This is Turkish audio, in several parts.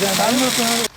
Jangan lupa.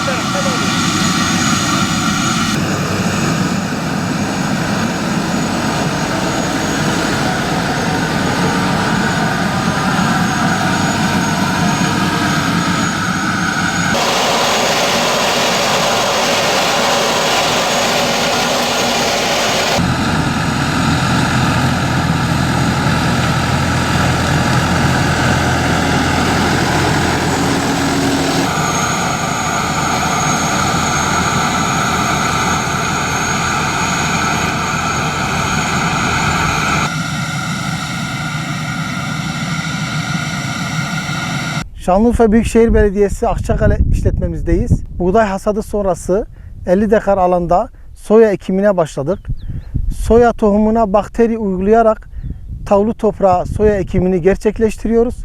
现在开动你 Şanlıurfa Büyükşehir Belediyesi Akçakale işletmemizdeyiz. Buğday hasadı sonrası 50 dekar alanda soya ekimine başladık. Soya tohumuna bakteri uygulayarak tavlu toprağa soya ekimini gerçekleştiriyoruz.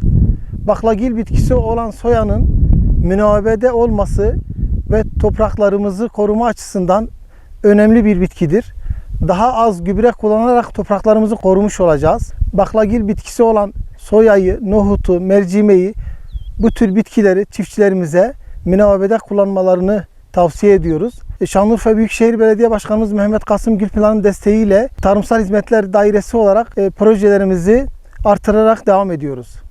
Baklagil bitkisi olan soyanın münavebede olması ve topraklarımızı koruma açısından önemli bir bitkidir. Daha az gübre kullanarak topraklarımızı korumuş olacağız. Baklagil bitkisi olan soyayı, nohutu, mercimeği bu tür bitkileri çiftçilerimize münavebede kullanmalarını tavsiye ediyoruz. E, Şanlıurfa Büyükşehir Belediye Başkanımız Mehmet Kasım Gülpınar'ın desteğiyle Tarımsal Hizmetler Dairesi olarak e, projelerimizi artırarak devam ediyoruz.